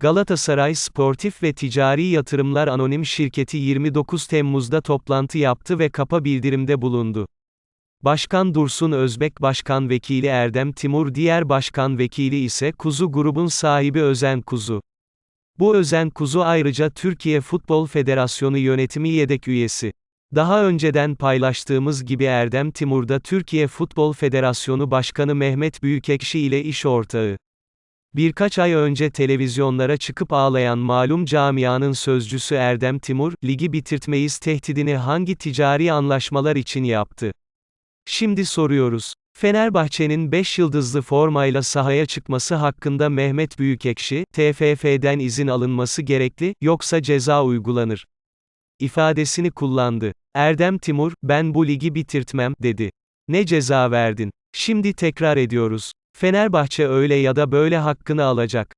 Galatasaray Sportif ve Ticari Yatırımlar Anonim Şirketi 29 Temmuz'da toplantı yaptı ve kapa bildirimde bulundu. Başkan Dursun Özbek Başkan Vekili Erdem Timur diğer Başkan Vekili ise Kuzu Grubun sahibi Özen Kuzu. Bu Özen Kuzu ayrıca Türkiye Futbol Federasyonu yönetimi yedek üyesi. Daha önceden paylaştığımız gibi Erdem Timur da Türkiye Futbol Federasyonu Başkanı Mehmet Büyükekşi ile iş ortağı. Birkaç ay önce televizyonlara çıkıp ağlayan malum camianın sözcüsü Erdem Timur, ligi bitirtmeyiz tehdidini hangi ticari anlaşmalar için yaptı? Şimdi soruyoruz. Fenerbahçe'nin 5 yıldızlı formayla sahaya çıkması hakkında Mehmet Büyükekşi, TFF'den izin alınması gerekli, yoksa ceza uygulanır. ifadesini kullandı. Erdem Timur, ben bu ligi bitirtmem, dedi. Ne ceza verdin? Şimdi tekrar ediyoruz. Fenerbahçe öyle ya da böyle hakkını alacak.